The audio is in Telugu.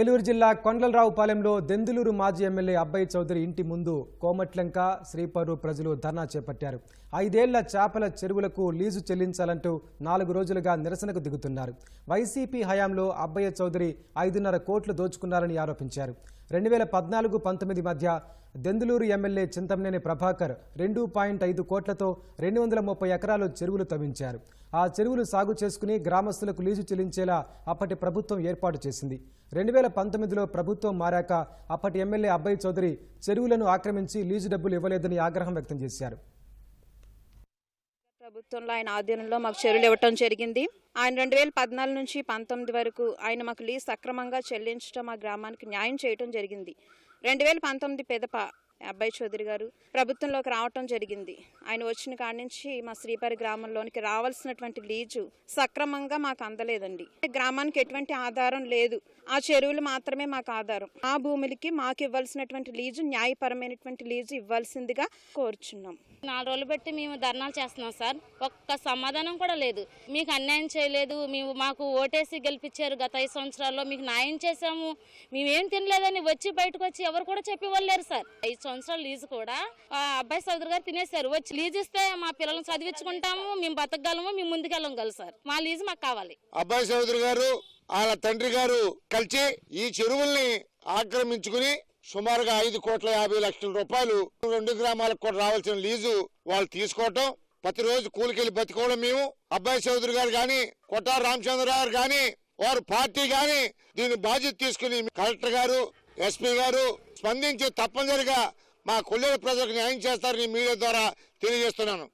ఏలూరు జిల్లా కొండలరావుపాలెంలో దెందులూరు మాజీ ఎమ్మెల్యే అబ్బాయి చౌదరి ఇంటి ముందు కోమట్లంక శ్రీపరు ప్రజలు ధర్నా చేపట్టారు. ఐదేళ్ళ చేపల చెరువులకు లీజు చెల్లించాలంటూ నాలుగు రోజులుగా నిరసనకు దిగుతున్నారు. వైసీపీ హయాంలో అబ్బయ్య చౌదరి ఐదున్నర కోట్లు దోచుకున్నారని ఆరోపించారు. రెండు వేల పద్నాలుగు పంతొమ్మిది మధ్య దెందులూరు ఎమ్మెల్యే చింతమనేని ప్రభాకర్ రెండు పాయింట్ ఐదు కోట్లతో రెండు వందల ముప్పై ఎకరాలు చెరువులు తవ్వించారు. ఆ చెరువులు సాగు చేసుకుని గ్రామస్తులకు లీజు చెల్లించేలా అప్పటి ప్రభుత్వం ఏర్పాటు చేసింది. రెండు వేల పంతొమ్మిదిలో ప్రభుత్వం మారాక అప్పటి ఎమ్మెల్యే అబ్బాయి చౌదరి చెరువులను ఆక్రమించి లీజు డబ్బులు ఇవ్వలేదని ఆగ్రహం వ్యక్తం చేశారు. ప్రభుత్వంలో ఆయన ఆధీనంలో మాకు చెరువులు ఇవ్వటం జరిగింది. ఆయన రెండు వేల పద్నాలుగు నుంచి పంతొమ్మిది వరకు ఆయన మాకు లీజ్ సక్రమంగా చెల్లించడం మా గ్రామానికి న్యాయం చేయటం జరిగింది. రెండు వేల పంతొమ్మిది పెదప అబ్బాయి చౌదరి గారు ప్రభుత్వంలోకి రావటం జరిగింది. ఆయన వచ్చిన కాడి నుంచి మా శ్రీపరి గ్రామంలోనికి రావాల్సినటువంటి లీజు సక్రమంగా మాకు అందలేదండి. గ్రామానికి ఎటువంటి ఆధారం లేదు. ఆ చెరువులు మాత్రమే మాకు ఆధారం. ఆ భూములకి మాకు ఇవ్వాల్సినటువంటి లీజు న్యాయపరమైనటువంటి లీజు ఇవ్వాల్సిందిగా కోరుచున్నాం. నాలుగు రోజులు బట్టి మేము ధర్నాలు చేస్తున్నాం సార్. ఒక్క సమాధానం కూడా లేదు. మీకు అన్యాయం చేయలేదు. మేము మాకు ఓటేసి గెలిపించారు గత ఐదు సంవత్సరాల్లో. మీకు న్యాయం చేశాము. మేమేం తినలేదని వచ్చి బయటకు వచ్చి ఎవరు కూడా చెప్పేవాళ్ళు లేరు సార్. ఐదు సంవత్సరాల లీజు కూడా. అబ్బాయి సోదరు గారు తినేశారు. వచ్చి లీజు ఇస్తే మా పిల్లల్ని చదివించుకుంటాము మేము బతకగలము మేము ముందుకెళ్ళగలం సార్. మా లీజు మాకు కావాలి. అబ్బాయి చౌదరి గారు వాళ్ళ తండ్రి గారు కలిసి ఈ చెరువుల్ని ఆక్రమించుకుని సుమారుగా ఐదు కోట్ల యాభై లక్షల రూపాయలు రెండు గ్రామాలకు కూడా రావాల్సిన లీజు వాళ్ళు తీసుకోవటం ప్రతిరోజు కూలికెళ్ళి బతుకోవడం మేము. అబ్బాయి చౌదరి గారు గాని కొట్టారు రామచంద్ర గారు గాని వారు పార్టీ గాని దీని బాధ్యత తీసుకుని కలెక్టర్ గారు ఎస్పీ గారు స్పందించి తప్పనిసరిగా మా కొల్లేరు ప్రజలకు న్యాయం చేస్తారని మీడియా ద్వారా తెలియజేస్తున్నాను.